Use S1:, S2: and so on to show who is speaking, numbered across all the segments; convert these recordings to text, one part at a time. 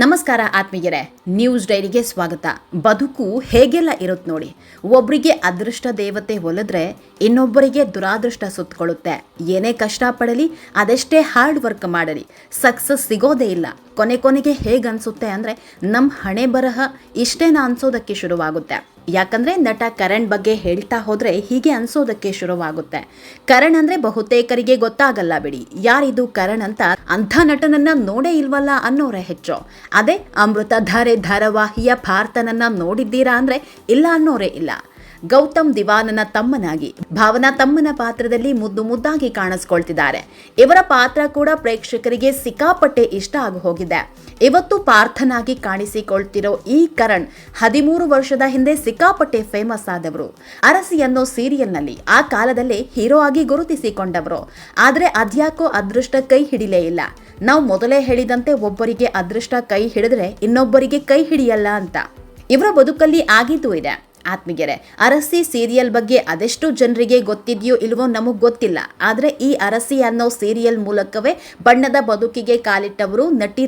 S1: ನಮಸ್ಕಾರ ಆತ್ಮೀಯರೇ, ನ್ಯೂಸ್ ಡೈರಿಗೆ ಸ್ವಾಗತ. ಬದುಕು ಹೇಗೆಲ್ಲ ಇರುತ್ತೆ ನೋಡಿ. ಒಬ್ಬರಿಗೆ ಅದೃಷ್ಟ ದೇವತೆ ಒಲಿದ್ರೆ ಇನ್ನೊಬ್ಬರಿಗೆ ದುರಾದೃಷ್ಟ ಸುತ್ತಕೊಳ್ಳುತ್ತೆ ಏನೇ ಕಷ್ಟಪಡಲಿ ಅದೆಷ್ಟೇ ಹಾರ್ಡ್ ವರ್ಕ್ ಮಾಡಲಿ ಸಕ್ಸಸ್ ಸಿಗೋದೇ ಇಲ್ಲ. ಕೊನೆ ಕೊನೆಗೆ ಹೇಗೆ ಅಂದರೆ ನಮ್ಮ ಹಣೆ ಬರಹ ಇಷ್ಟೇನ ಅನ್ಸೋದಕ್ಕೆ ಶುರುವಾಗುತ್ತೆ. ಯಾಕಂದರೆ ನಟ ಕರಣ್ ಬಗ್ಗೆ ಹೇಳ್ತಾ ಹೋದರೆ ಹೀಗೆ ಅನ್ಸೋದಕ್ಕೆ ಶುರುವಾಗುತ್ತೆ. ಕರಣ್ ಅಂದರೆ ಬಹುತೇಕರಿಗೆ ಗೊತ್ತಾಗಲ್ಲ ಬಿಡಿ. ಯಾರಿದು ಕರಣ್ ಅಂತ ಅಂಥ ನಟನನ್ನ ನೋಡೇ ಇಲ್ವಲ್ಲ ಅನ್ನೋರೇ ಹೆಚ್ಚು. ಅದೇ ಅಮೃತಧಾರೆ ಧಾರಾವಾಹಿಯ ಭಾರತನನ್ನ ನೋಡಿದ್ದೀರಾ ಅಂದರೆ ಇಲ್ಲ ಅನ್ನೋರೇ ಇಲ್ಲ. ಗೌತಮ್ ದಿವಾನನ ತಮ್ಮನಾಗಿ. ಭಾವನಾ ತಮ್ಮನ ಪಾತ್ರದಲ್ಲಿ ಮುದ್ದು ಮುದ್ದಾಗಿ ಕಾಣಿಸ್ಕೊಳ್ತಿದ್ದಾರೆ. ಇವರ ಪಾತ್ರ ಕೂಡ ಪ್ರೇಕ್ಷಕರಿಗೆ ಸಿಕ್ಕಾಪಟ್ಟೆ ಇಷ್ಟ ಆಗಿ ಹೋಗಿದೆ. ಇವತ್ತು ಪಾರ್ಥನಾಗಿ ಕಾಣಿಸಿಕೊಳ್ತಿರೋ ಈ ಕರಣ್ ಹದಿಮೂರು ವರ್ಷದ ಹಿಂದೆ ಸಿಕ್ಕಾಪಟ್ಟೆ ಫೇಮಸ್ ಆದವರು. ಅರಸಿ ಅನ್ನೋ ಸೀರಿಯಲ್ನಲ್ಲಿ, ಆ ಕಾಲದಲ್ಲಿ ಹೀರೋ ಆಗಿ ಗುರುತಿಸಿಕೊಂಡವರು. ಆದ್ರೆ ಅದ್ಯಾಕೋ ಅದೃಷ್ಟ ಕೈ ಹಿಡಿಲೇ ಇಲ್ಲ. ನಾವು ಮೊದಲೇ ಹೇಳಿದಂತೆ ಒಬ್ಬರಿಗೆ ಅದೃಷ್ಟ ಕೈ ಹಿಡಿದ್ರೆ ಇನ್ನೊಬ್ಬರಿಗೆ ಕೈ ಹಿಡಿಯಲ್ಲ ಅಂತ. ಇವರ ಬದುಕಲ್ಲಿ ಆಗಿದ್ದು ಇದೆ. ಆತ್ಮೀಯರೇ, ಅರಸಿ ಸೀರಿಯಲ್ ಬಗ್ಗೆ ಅದೆಷ್ಟು ಜನರಿಗೆ ಗೊತ್ತಿದೆಯೋ ಇಲ್ವೋ ನಮಗೆ ಗೊತ್ತಿಲ್ಲ. ಆದರೆ ಈ ಅರಸಿ ಅನ್ನೋ ಸೀರಿಯಲ್ ಮೂಲಕವೇ ಬಣ್ಣದ ಬದುಕಿಗೆ ಕಾಲಿಟ್ಟವರು ನಟಿ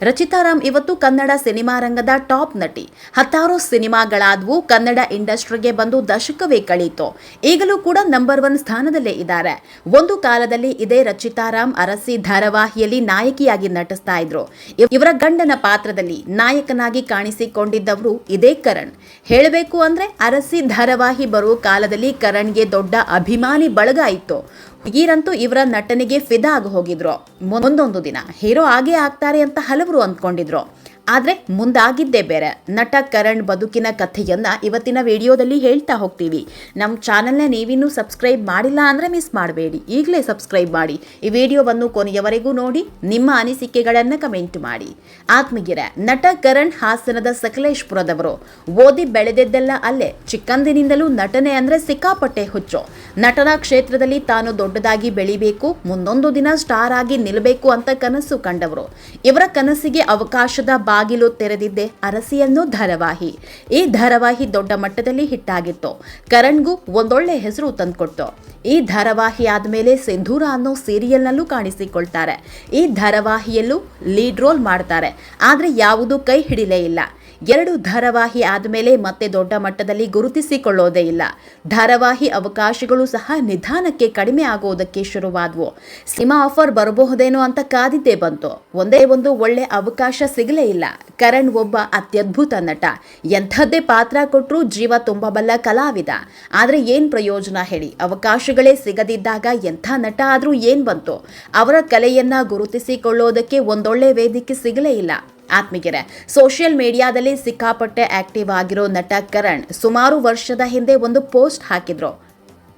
S1: ರಚಿತಾರಾಮ್ ಇವತ್ತು ಕನ್ನಡ ಸಿನಿಮಾ ರಂಗದ ಟಾಪ್ ನಟಿ. ಹತ್ತಾರು ಸಿನಿಮಾಗಳಾದವು ಕನ್ನಡ ಇಂಡಸ್ಟ್ರಿಗೆ ಬಂದು ದಶಕವೇ ಕಳೀತು. ಈಗಲೂ ಕೂಡ ನಂಬರ್ ಒನ್ ಸ್ಥಾನದಲ್ಲೇ ಇದ್ದಾರೆ. ಒಂದು ಕಾಲದಲ್ಲಿ ಇದೇ ರಚಿತಾರಾಮ್ ಅರಸಿ ಧಾರಾವಾಹಿಯಲ್ಲಿ ನಾಯಕಿಯಾಗಿ ನಟಿಸ್ತಾ ಇದ್ರು. ಇವರ ಗಂಡನ ಪಾತ್ರದಲ್ಲಿ ನಾಯಕನಾಗಿ ಕಾಣಿಸಿಕೊಂಡಿದ್ದವರು ಇದೇ ಕರಣ್. ಹೇಳಬೇಕು ಅಂದ್ರೆ ಅರಸಿ ಧಾರಾವಾಹಿ ಬರುವ ಕಾಲದಲ್ಲಿ ಕರಣ್ಗೆ ದೊಡ್ಡ ಅಭಿಮಾನಿ ಬಳಗ ಇತ್ತು. ಈರಂತೂ ಇವರ ನಟನೆಗೆ ಫಿದಾ ಆಗಿ ಹೋಗಿದ್ರು. ಮುಂದೊಂದು ದಿನ. ಹೀರೋ ಆಗೇ ಆಗ್ತಾರೆ ಅಂತ ಹಲವರು ಅಂದ್ಕೊಂಡಿದ್ರು. ಆದ್ರೆ ಮುಂದಾಗಿದ್ದೇ ಬೇರೆ. ನಟ ಕರಣ್ ಬದುಕಿನ ಕಥೆಯನ್ನು ಇವತ್ತಿನ ವಿಡಿಯೋದಲ್ಲಿ ಹೇಳ್ತಾ ಹೋಗ್ತೀವಿ. ನಮ್ಮ ಚಾನಲ್ನ ನೀವಿನ್ನೂ ಸಬ್ಸ್ಕ್ರೈಬ್ ಮಾಡಿಲ್ಲ ಅಂದರೆ ಮಿಸ್ ಮಾಡಬೇಡಿ. ಈಗಲೇ ಸಬ್ಸ್ಕ್ರೈಬ್ ಮಾಡಿ. ಈ ವಿಡಿಯೋವನ್ನು ಕೊನೆಯವರೆಗೂ ನೋಡಿ, ನಿಮ್ಮ ಅನಿಸಿಕೆಗಳನ್ನು ಕಮೆಂಟ್ ಮಾಡಿ. ಆತ್ಮಗಿರ ನಟ ಕರಣ್ ಹಾಸನದ ಸಕಲೇಶ್ಪುರದವರು. ಓದಿ ಬೆಳೆದಿದ್ದೆಲ್ಲ ಅಲ್ಲೇ. ಚಿಕ್ಕಂದಿನಿಂದಲೂ ನಟನೆ ಅಂದರೆ ಸಿಕ್ಕಾಪಟ್ಟೆ ಹುಚ್ಚು. ನಟನಾ ಕ್ಷೇತ್ರದಲ್ಲಿ ತಾನು ದೊಡ್ಡದಾಗಿ ಬೆಳಿಬೇಕು, ಮುಂದೊಂದು ದಿನ ಸ್ಟಾರ್ ಆಗಿ ನಿಲ್ಲಬೇಕು ಅಂತ ಕನಸು ಕಂಡವರು. ಇವರ ಕನಸಿಗೆ ಅವಕಾಶದ ಬಾಗಿಲು ತೆರೆದಿದ್ದೆ ಅರಸಿಯನ್ನು ಧಾರಾವಾಹಿ. ಈ ಧಾರಾವಾಹಿ ದೊಡ್ಡ ಮಟ್ಟದಲ್ಲಿ ಹಿಟ್ಟಾಗಿತ್ತು. ಕರಣ್ಗೂ ಒಂದೊಳ್ಳೆ ಹೆಸರು ತಂದುಕೊಡ್ತು. ಈ ಧಾರಾವಾಹಿ ಆದಮೇಲೆ ಸಿಂಧೂರ ಅನ್ನೋ ಸೀರಿಯಲ್ನಲ್ಲೂ ಕಾಣಿಸಿಕೊಳ್ತಾರೆ. ಈ ಧಾರಾವಾಹಿಯಲ್ಲೂ ಲೀಡ್ ರೋಲ್ ಮಾಡ್ತಾರೆ. ಆದರೆ ಯಾವುದೂ ಕೈ ಹಿಡಿಲೇ ಇಲ್ಲ. ಎರಡು ಧಾರಾವಾಹಿ ಆದಮೇಲೆ ಮತ್ತೆ ದೊಡ್ಡ ಮಟ್ಟದಲ್ಲಿ ಗುರುತಿಸಿಕೊಳ್ಳೋದೇ ಇಲ್ಲ. ಧಾರಾವಾಹಿ ಅವಕಾಶಗಳು ಸಹ ನಿಧಾನಕ್ಕೆ ಕಡಿಮೆ ಆಗೋದಕ್ಕೆ ಶುರುವಾದವು. ಸಿನಿಮಾ ಆಫರ್ ಬರಬಹುದೇನೋ ಅಂತ ಕಾದಿದ್ದೇ ಬಂತು. ಒಂದೇ ಒಂದು ಒಳ್ಳೆ ಅವಕಾಶ ಸಿಗಲೇ ಇಲ್ಲ. ಕರಣ್ ಒಬ್ಬ ಅತ್ಯದ್ಭುತ ನಟ. ಎಂಥದ್ದೇ ಪಾತ್ರ ಕೊಟ್ಟರೂ ಜೀವ ತುಂಬಬಲ್ಲ ಕಲಾವಿದ. ಆದರೆ ಏನ್ ಪ್ರಯೋಜನ ಹೇಳಿ? ಅವಕಾಶಗಳೇ ಸಿಗದಿದ್ದಾಗ ಎಂಥ ನಟ ಆದರೂ ಏನ್ ಬಂತು? ಅವರ ಕಲೆಯನ್ನ ಗುರುತಿಸಿಕೊಳ್ಳೋದಕ್ಕೆ ಒಂದೊಳ್ಳೆ ವೇದಿಕೆ ಸಿಗಲೇ ಇಲ್ಲ. ಆತ್ಮೀಗೆರೆ ಸೋಷಿಯಲ್ ಮೀಡಿಯಾದಲ್ಲಿ ಸಿಕ್ಕಾಪಟ್ಟೆ ಆಕ್ಟಿವ್ ಆಗಿರೋ ನಟ ಕರಣ್ ಸುಮಾರು ವರ್ಷದ ಹಿಂದೆ ಒಂದು ಪೋಸ್ಟ್ ಹಾಕಿದ್ರು.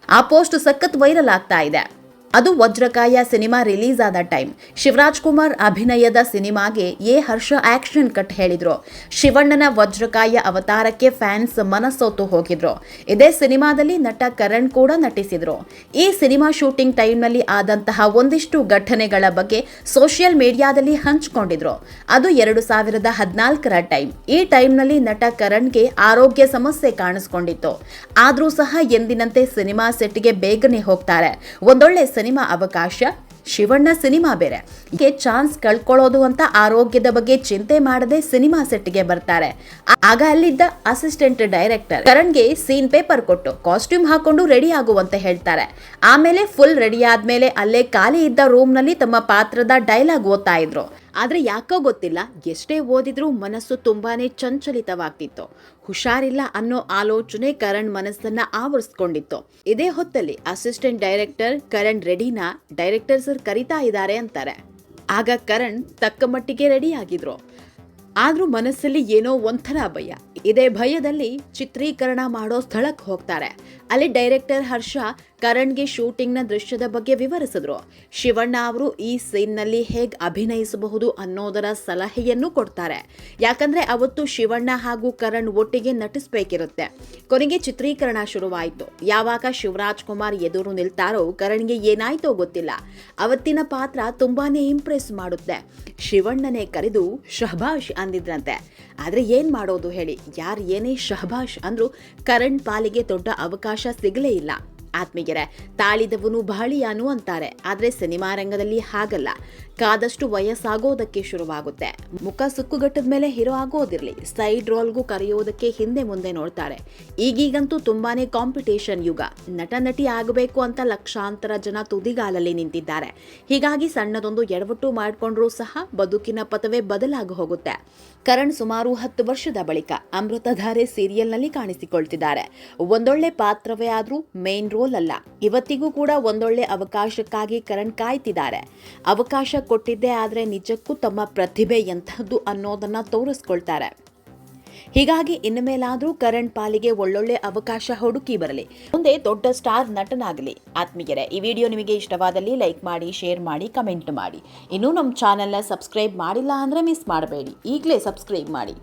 S1: ಆ ಪೋಸ್ಟ್ ಸಖತ್ ವೈರಲ್ ಆಗ್ತಾ ಇದೆ. ಅದು ವಜ್ರಕಾಯ ಸಿನಿಮಾ ರಿಲೀಸ್ ಆದ ಟೈಮ್. ಶಿವರಾಜ್ ಕುಮಾರ್ ಅಭಿನಯದ ಸಿನಿಮಾಗೆ ಎ ಹರ್ಷ ಆಕ್ಷನ್ ಕಟ್ ಹೇಳಿದ್ರು. ಶಿವಣ್ಣನ ವಜ್ರಕಾಯ ಅವತಾರಕ್ಕೆ ಫ್ಯಾನ್ಸ್ ಮನಸೋತು ಹೋಗಿದ್ರು. ಇದೇ ಸಿನಿಮಾದಲ್ಲಿ ನಟ ಕರಣ್ ಕೂಡ ನಟಿಸಿದ್ರು. ಈ ಸಿನಿಮಾ ಶೂಟಿಂಗ್ ಟೈಮ್ನಲ್ಲಿ ಆದಂತಹ ಒಂದಿಷ್ಟು ಘಟನೆಗಳ ಬಗ್ಗೆ ಸೋಷಿಯಲ್ ಮೀಡಿಯಾದಲ್ಲಿ ಹಂಚಿಕೊಂಡಿದ್ರು. ಅದು ಎರಡು ಸಾವಿರದ ಹದಿನಾಲ್ಕರ ಟೈಮ್. ಈ ಟೈಮ್ನಲ್ಲಿ ನಟ ಕರಣ್ಗೆ ಆರೋಗ್ಯ ಸಮಸ್ಯೆ ಕಾಣಿಸ್ಕೊಂಡಿತ್ತು. ಆದ್ರೂ ಸಹ ಎಂದಿನಂತೆ ಸಿನಿಮಾ ಸೆಟ್ಗೆ ಬೇಗನೆ ಹೋಗ್ತಾರೆ. ಒಂದೊಳ್ಳೆ ಸಿನಿಮಾ ಅವಕಾಶ, ಶಿವಣ್ಣ ಸಿನಿಮಾ ಬೇರೆ. ಹೀಗೆ ಚಾನ್ಸ್ ಕಳ್ಕೊಳ್ಳೋದು ಅಂತ ಆರೋಗ್ಯದ ಬಗ್ಗೆ ಚಿಂತೆ ಮಾಡದೆ ಸಿನಿಮಾ ಸೆಟ್ಗೆ ಬರ್ತಾರೆ. ಆಗ ಅಲ್ಲಿದ್ದ ಅಸಿಸ್ಟೆಂಟ್ ಡೈರೆಕ್ಟರ್ ಕರಣ್ಗೆ ಸೀನ್ ಪೇಪರ್ ಕೊಟ್ಟು ಕಾಸ್ಟ್ಯೂಮ್ ಹಾಕೊಂಡು ರೆಡಿ ಆಗುವಂತ ಹೇಳ್ತಾರೆ. ಆಮೇಲೆ ಫುಲ್ ರೆಡಿ ಆದ್ಮೇಲೆ ಅಲ್ಲೇ ಖಾಲಿ ಇದ್ದ ರೂಮ್ನಲ್ಲಿ ತಮ್ಮ ಪಾತ್ರದ ಡೈಲಾಗ್ ಓದ್ತಾ ಇದ್ರು. ಆದ್ರೆ ಯಾಕೋ ಗೊತ್ತಿಲ್ಲ, ಎಷ್ಟೇ ಓದಿದರೂ ಮನಸ್ಸು ತುಂಬಾ ಚಂಚಲಿತವಾಗ್ತಿತ್ತು ಹುಷಾರಿಲ್ಲ ಅನ್ನೋ ಆಲೋಚನೆ ಕರಣ್ ಮನಸ್ಸನ್ನ ಆವರಿಸ್ಕೊಂಡಿತ್ತು. ಇದೇ ಹೊತ್ತಲ್ಲಿ ಅಸಿಸ್ಟೆಂಟ್ ಡೈರೆಕ್ಟರ್ ಕರಣ್ ರೆಡಿನ ಡೈರೆಕ್ಟರ್ ಸರ್ ಕರಿತಾ ಇದ್ದಾರೆ ಅಂತಾರೆ. ಆಗ ಕರಣ್ ತಕ್ಕ ಮಟ್ಟಿಗೆ ರೆಡಿ ಆಗಿದ್ರು ಆದ್ರೂ ಮನಸ್ಸಲ್ಲಿ ಏನೋ ಒಂಥರ ಭಯ. ಇದೇ ಭಯದಲ್ಲಿ ಚಿತ್ರೀಕರಣ ಮಾಡೋ ಸ್ಥಳಕ್ಕೆ ಹೋಗ್ತಾರೆ. ಅಲ್ಲಿ ಡೈರೆಕ್ಟರ್ ಹರ್ಷ ಕರಣ್ಗೆ ಶೂಟಿಂಗ್ನ ದೃಶ್ಯದ ಬಗ್ಗೆ ವಿವರಿಸಿದ್ರು. ಶಿವಣ್ಣ ಅವರು ಈ ಸೀನ್ನಲ್ಲಿ ಹೇಗೆ ಅಭಿನಯಿಸಬಹುದು ಅನ್ನೋದರ ಸಲಹೆಯನ್ನು ಕೊಡ್ತಾರೆ. ಯಾಕಂದ್ರೆ ಅವತ್ತು ಶಿವಣ್ಣ ಹಾಗೂ ಕರಣ್ ಒಟ್ಟಿಗೆ ನಟಿಸಬೇಕಿರುತ್ತೆ. ಕೊನೆಗೆ ಚಿತ್ರೀಕರಣ ಶುರುವಾಯಿತು. ಯಾವಾಗ ಶಿವರಾಜ್ ಕುಮಾರ್ ಎದುರು ನಿಲ್ತಾರೋ ಕರಣ್ಗೆ ಏನಾಯ್ತೋ ಗೊತ್ತಿಲ್ಲ. ಅವತ್ತಿನ ಪಾತ್ರ ತುಂಬಾನೇ ಇಂಪ್ರೆಸ್ ಮಾಡುತ್ತೆ. ಶಿವಣ್ಣನೇ ಕರೆದು ಶಹಬಾಷ್ ಅಂದಿದ್ರಂತೆ. ಆದರೆ ಏನು ಮಾಡೋದು ಹೇಳಿ? ಯಾರು ಏನೇ ಶಹಬಾಷ್ ಅಂದರೂ ಕರಣ್ ಪಾಲಿಗೆ ದೊಡ್ಡ ಅವಕಾಶ ಸಿಗಲೇ ಇಲ್ಲ. ಆತ್ಮೀಗೆರೆ ತಾಳಿದವನು ಬಹಳಿಯಾನು ಅಂತಾರೆ. ಆದರೆ ಸಿನಿಮಾ ರಂಗದಲ್ಲಿ ಹಾಗಲ್ಲ. ಕಾದಷ್ಟು ವಯಸ್ಸಾಗೋದಕ್ಕೆ ಶುರುವಾಗುತ್ತೆ. ಮುಖ ಸುಕ್ಕುಗಟ್ಟದ ಮೇಲೆ ಹೀರೋ ಆಗೋದಿರಲಿ, ಸೈಡ್ ರೋಲ್ಗೂ ಕರೆಯೋದಕ್ಕೆ ಹಿಂದೆ ಮುಂದೆ ನೋಡ್ತಾರೆ. ಈಗೀಗಂತೂ ತುಂಬಾನೇ ಕಾಂಪಿಟೇಷನ್ ಯುಗ. ನಟ, ನಟಿ ಆಗಬೇಕು ಅಂತ ಲಕ್ಷಾಂತರ ಜನ ತುದಿಗಾಲಲ್ಲಿ ನಿಂತಿದ್ದಾರೆ. ಹೀಗಾಗಿ ಸಣ್ಣದೊಂದು ಎಡವಟ್ಟು ಮಾಡಿಕೊಂಡ್ರೂ ಸಹ ಬದುಕಿನ ಪಥವೇ ಬದಲಾಗಿ ಹೋಗುತ್ತೆ. ಕರಣ್ ಸುಮಾರು ಹತ್ತು ವರ್ಷದ ಬಳಿಕ ಅಮೃತಧಾರೆ ಸೀರಿಯಲ್ನಲ್ಲಿ ಕಾಣಿಸಿಕೊಳ್ತಿದ್ದಾರೆ. ಒಂದೊಳ್ಳೆ ಪಾತ್ರವೇ ಆದರೂ ಮೇನ್ ರೋಲ್ ಅಲ್ಲ ಇವತ್ತಿಗೂ ಕೂಡ ಒಂದೊಳ್ಳೆ ಅವಕಾಶಕ್ಕಾಗಿ ಕರಣ್ ಕಾಯ್ತಿದ್ದಾರೆ. ಅವಕಾಶ ಕೊಟ್ಟಿದ್ದೇ ಆದರೆ ನಿಜಕ್ಕೂ ತಮ್ಮ ಪ್ರತಿಭೆ ಎಂಥದ್ದು ಅನ್ನೋದನ್ನ ತೋರಿಸ್ಕೊಳ್ತಾರೆ. ಹೀಗಾಗಿ ಇನ್ನು ಮೇಲಾದರೂ ಕರಣ್ ಪಾಲಿಗೆ ಒಳ್ಳೊಳ್ಳೆ ಅವಕಾಶ ಹುಡುಕಿ ಬರಲಿ. ಮುಂದೆ ದೊಡ್ಡ ಸ್ಟಾರ್ ನಟನಾಗಲಿ. ಆತ್ಮೀಯರೇ, ಈ ವಿಡಿಯೋ ನಿಮಗೆ ಇಷ್ಟವಾದಲ್ಲಿ ಲೈಕ್ ಮಾಡಿ, ಶೇರ್ ಮಾಡಿ, ಕಮೆಂಟ್ ಮಾಡಿ. ಇನ್ನೂ ನಮ್ಮ ಚಾನೆಲ್ನ ಸಬ್ಸ್ಕ್ರೈಬ್ ಮಾಡಿಲ್ಲ ಅಂದರೆ ಮಿಸ್ ಮಾಡಬೇಡಿ. ಈಗಲೇ ಸಬ್ಸ್ಕ್ರೈಬ್ ಮಾಡಿ.